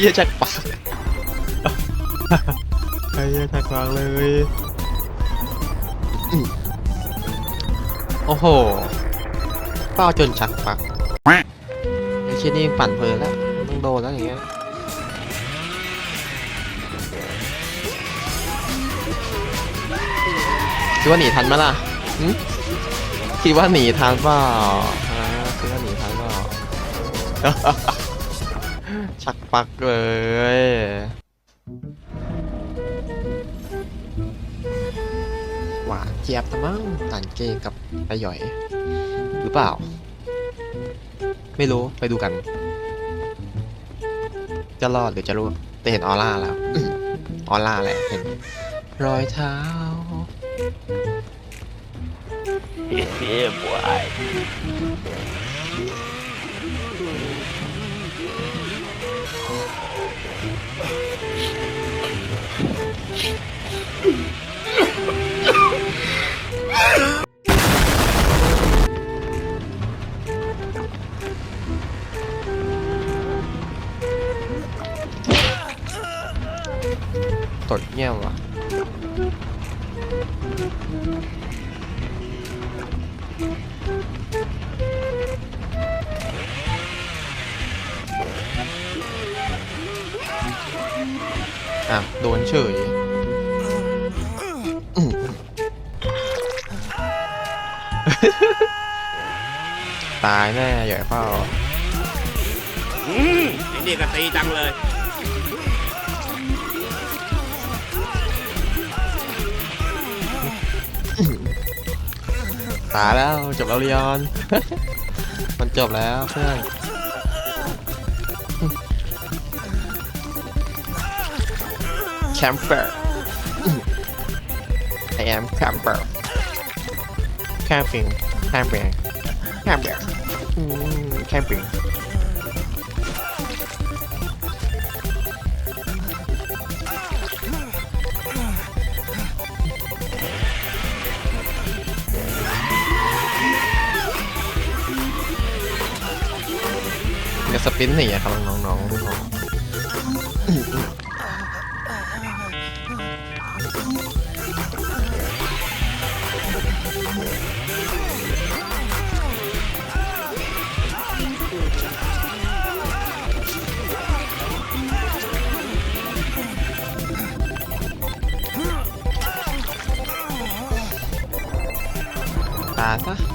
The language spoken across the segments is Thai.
เหี้ยจักรปักไอ้เหี้ยจักรปักเลยอืมโอ้โหเป้าจนชักปักไอ้เชี่ยนี่ปั่นเพลินแล้วต้องโดนแล้วอย่างเงี้ยคิดว่าหนีทันไหมล่ะหึคิดว่าหนีทันเปล่าฮะคิดว่าหนีทันเปล่า ชักปักเลย หวานเจี๊ยบนะมั้งตันเกย์กับไอหย่อย หรือเปล่า ไม่รู้ไปดูกัน จะรอดหรือจะรู้แต่เห็นออร่าแล้วออร่าแหละเห็น รอยเท้า Yeah, boy. ต อะ โดนเฉยตายแน่ใหญ่เปล่าอืมไอ้นี่ก็ตีจังเลยายแล้วจบแล้วเรียน มันจบแล้วเพื่อนแคมเปอร์ I am camper camping camping camping camping กับสปินหนีอะครับน้องๆน้องๆตาซะ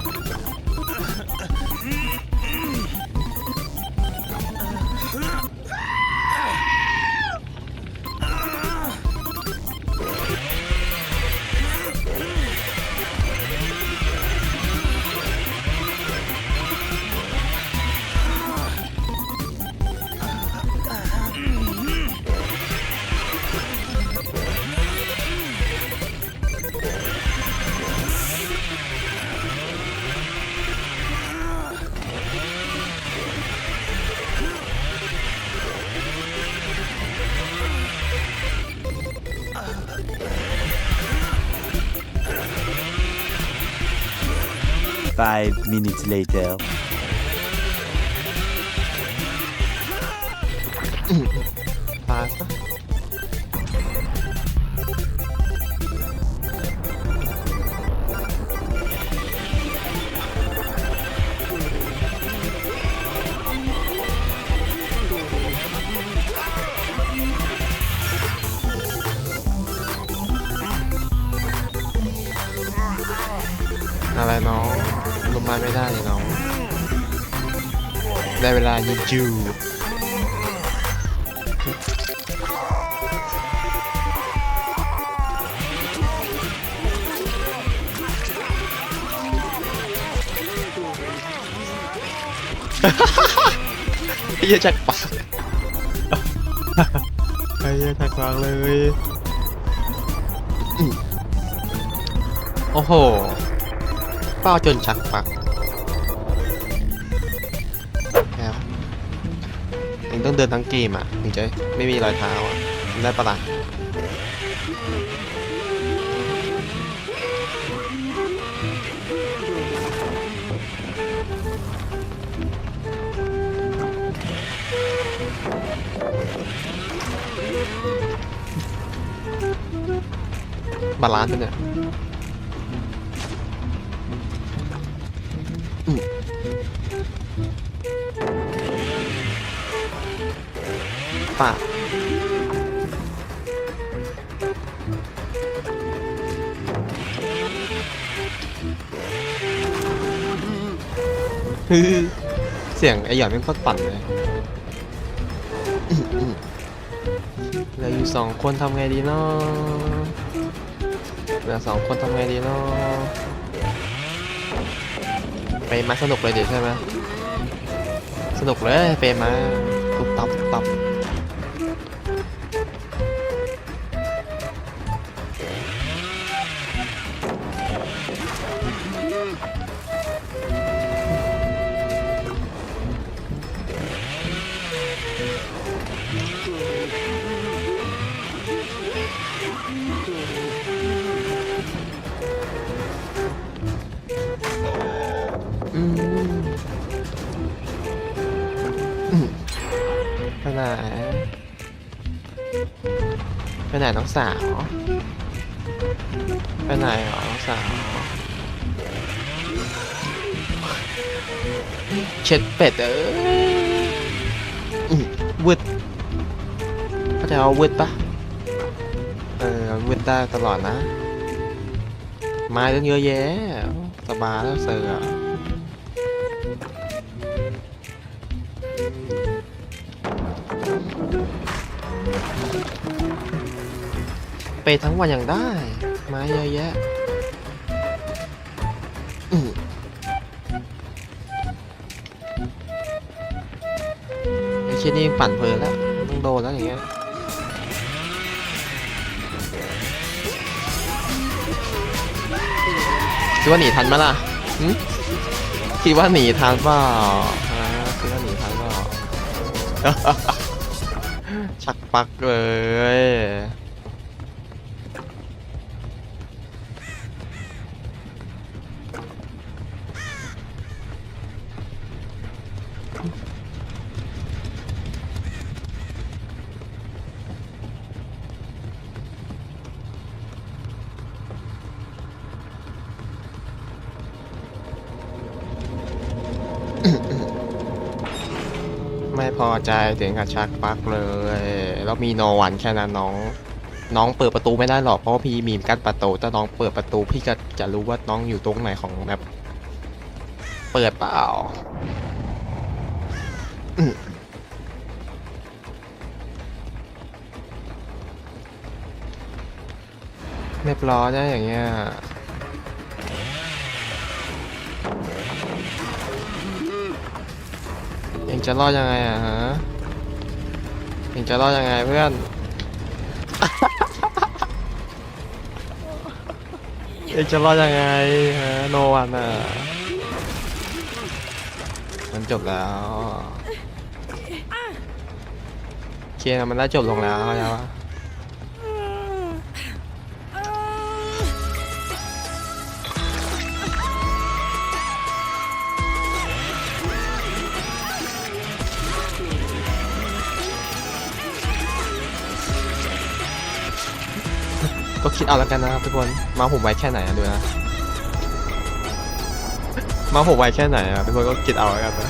Five minutes later. ต ได้เวลายิงจูไอ้เหี้ยจักรปักไอ้เหี้ยจักรปักเลยอืมโอ้โหเป้าจนชักปัก มึงต้องเดินทั้งเกมอะถึงจะไม่มีรอยเท้าอะได้ปะล่ะบาลานซ์เนี่ย ป่าฮือเสียงไอหย่อนเป็นโคตรปั่นเลยเหลือยู่สองคนทำไงดีเนาะเหลือสองคนทำไงดีเนาะไปมาสนุกเลยเดี๋ยวใช่ไหมสนุกเลยไปมาตุบตับตุบตับ ไปไหนไปไหนน้องสาว ไปไหนหรอน้องสาว เช็ดเป็ดเออืมวืดเข้าใจว่าวืดปะเออวืดได้ตลอดนะไม้ตั้งเยอะแยะสบายแล้วเสือไปทั้งวันอยังได้ ไม้เยอะแยะ ช่นนี้ปั่นเพลินแล้วต้องโดนแล้วอย่างเงี้ยคิดว่าหนีทันไหมล่ะคิดว่าหนีทันเปล่าฮะคิดว่าหนีทันเปล่าชักปักเลย พอใจถึงกับชักปลักเลย แล้วมีโนวันแค่นั้นน้อง น้องเปิดประตูไม่ได้หรอกเพราะว่าพี่มีกั้นประตูถ้าน้องเปิดประตูพี่ก็จะรู้ว่าน้องอยู่ตรงไหนของแมปเปิดเปล่าอืมเรียบร้อยนะอย่างเงี้ย เองจะรอดยังไงอะฮะเองจะรอดยังไงเพื่อนเองจะรอดยังไงฮะโนวันอะมันจบแล้วเคนมันได้จบลงแล้วเข้าใจปะ ก็คิดเอาแล้วกันนะครับทุกคนมาผมไวแค่ไหนอะดูนะมาผมไวแค่ไหนอะทุกคนก็คิดเอาแล้วกันนะ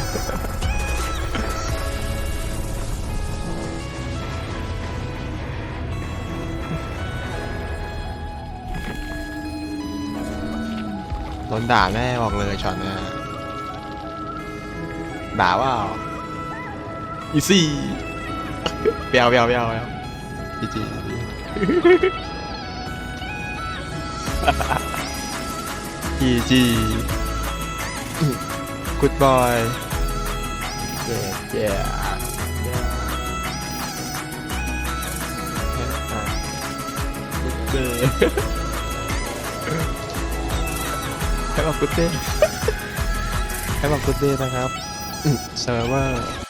โดนด่าแน่บอกเลยช็อตเนี่ยด่าว่าอีซี่เปียวเปียวเปียวเปียวอี จีอีจีกูดบอยเย้เย้เย้ให้บอกกูเต้ให้บอกกูเต้นะครับเซิร์ฟเวอร์